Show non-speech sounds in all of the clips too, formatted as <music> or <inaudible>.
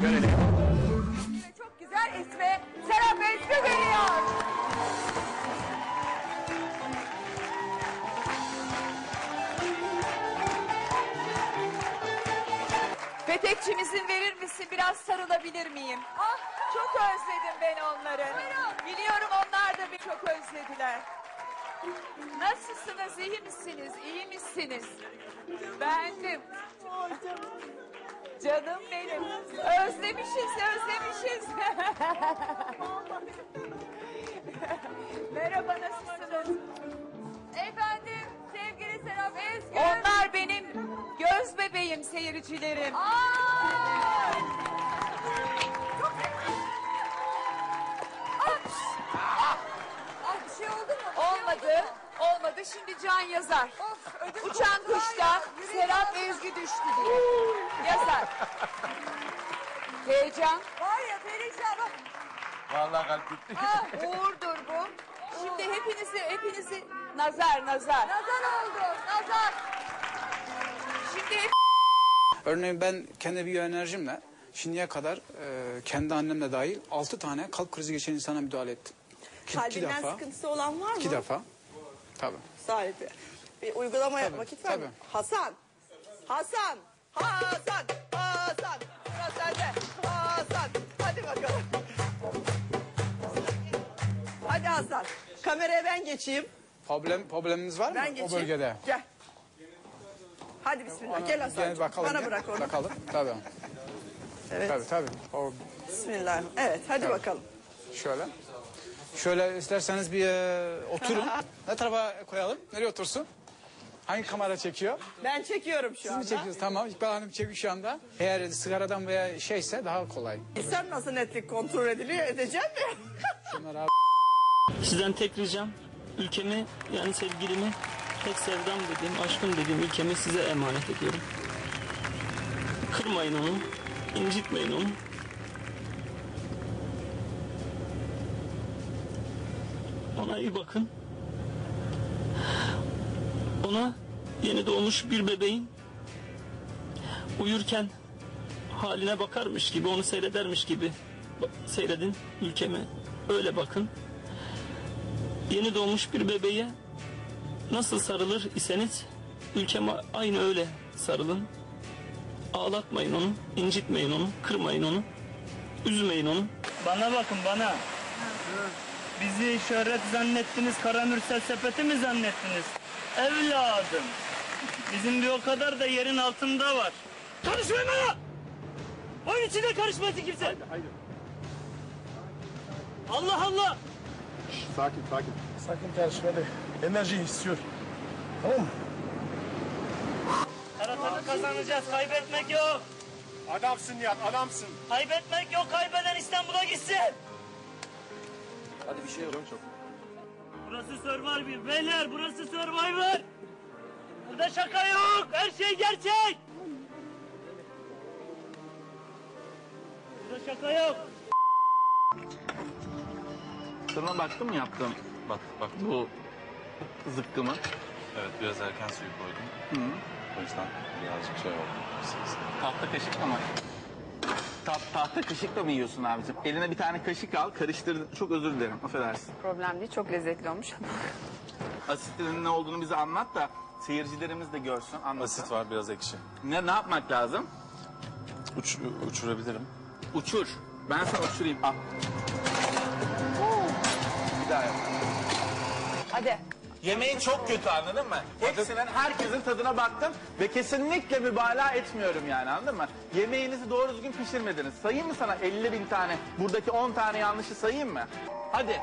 Görelim. Çok güzel ismi Serap Ezgi geliyor. Petekçim izin verir misin? Biraz sarılabilir miyim? Ah çok özledim ben onları. Biliyorum onlar da beni çok özlediler. Nasılsınız? iyi misiniz? İyi misiniz? Bendim. Canım benim. Özlemişiz, özlemişiz. <laughs> Merhaba, nasılsınız? Efendim, sevgili Serap Ezgür. Onlar benim göz bebeğim, seyircilerim. Aa! Bir şey oldu mu? Olmadı. Olmadı. Şimdi Can yazar. Uçan kuşta Serap Ezgi düştü diye. Yazar. Heyecan. Var ya perişan bak. Vallahi kalp gitti. Ah, <laughs> uğurdur bu. Şimdi hepinizi, hepinizi nazar, nazar. Nazar oldu. Nazar. Şimdi hep Örneğin ben kendi biyoenerjimle şimdiye kadar e, kendi annemle dahil altı tane kalp krizi geçiren insana müdahale ettim. İki, iki Kalbinden defa. sıkıntısı olan var mı? İki defa. Tabii. Sahibi. Bir uygulama yap vakit var mı? tabii. Hasan. Hasan. Hasan. Hasan. Sıra sende. Hasan. Hadi bakalım. Hadi Hasan. Kameraya ben geçeyim. Problem, probleminiz var mı Ben o geçeyim. bölgede? Gel. Hadi bismillah. Gel Hasan. Bakalım. Bana bırak onu. Bakalım. Tabii. Evet. Tabii tabii. O Bismillah. Evet hadi Tabii. bakalım. şöyle. Şöyle isterseniz bir e, oturun. <laughs> ne tarafa koyalım? Nereye otursun? Hangi kamera çekiyor? Ben çekiyorum şu Siz mi anda. çekiyorsunuz? Tamam. İkbal Hanım çekiyor şu anda. Eğer sigaradan veya şeyse daha kolay. Sen nasıl netlik kontrol ediliyor edeceğim mi? <laughs> Şunlar abi. Sizden tek ricam ülkemi yani sevgilimi tek sevdam dediğim, aşkım dediğim ülkemi size emanet ediyorum. Kırmayın onu, incitmeyin onu. Ona iyi bakın. Ona yeni doğmuş bir bebeğin uyurken haline bakarmış gibi, onu seyredermiş gibi seyredin ülkeme. Öyle bakın yeni doğmuş bir bebeğe nasıl sarılır iseniz ülkeme aynı öyle sarılın. Ağlatmayın onu, incitmeyin onu, kırmayın onu, üzmeyin onu. Bana bakın bana. Bizi şöhret zannettiniz, kara mürsel sepeti mi zannettiniz? Evladım. Bizim bir o kadar da yerin altında var. Karışmayın bana! Oyun içine karışmasın kimse. Allah Allah! Sakin sakin. Sakin karışma hadi. Enerji istiyor. Tamam mı? Karatanı kazanacağız, kaybetmek yok. Adamsın Nihat adamsın. Kaybetmek yok, kaybeden İstanbul'a gitsin. Hadi bir şey yok. Burası Survivor, beyler burası Survivor. Burada şaka yok, her şey gerçek. Burada şaka yok. Sana baktım mı yaptım? Bak bak Bu zıkkımı. evet biraz erken suyu koydum. O yüzden birazcık şey oldu. Tahta kaşıkla mı? Ta tahta kaşıkla mı yiyorsun abicim? Eline bir tane kaşık al, karıştır. Çok özür dilerim, affedersin. Problem değil, çok lezzetli olmuş. Asitlerin ne olduğunu bize anlat da seyircilerimiz de görsün, anlasın. Asit var biraz ekşi. Ne, ne yapmak lazım? Uç, uçurabilirim. Uçur. Ben sana uçurayım. Al. Bir daha yap. Hadi. Yemeğin çok kötü anladın mı? Hepsinin herkesin tadına baktım ve kesinlikle mübalağa etmiyorum yani anladın mı? Yemeğinizi doğru düzgün pişirmediniz. Sayayım mı sana 50 bin tane? Buradaki 10 tane yanlışı sayayım mı? Hadi.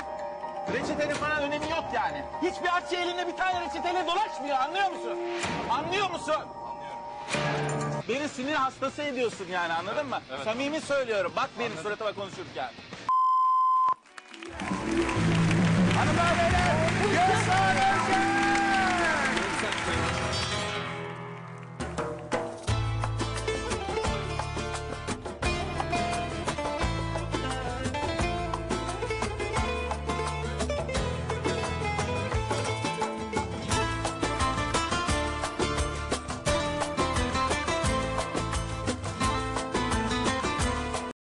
Reçetenin falan önemi yok yani. Hiçbir aç eline bir tane reçeteyle dolaşmıyor anlıyor musun? Anlıyor musun? Beni sinir hastası ediyorsun yani anladın mı? Samimi söylüyorum. Bak benim suratıma konuşurken. Hanımlar beyler.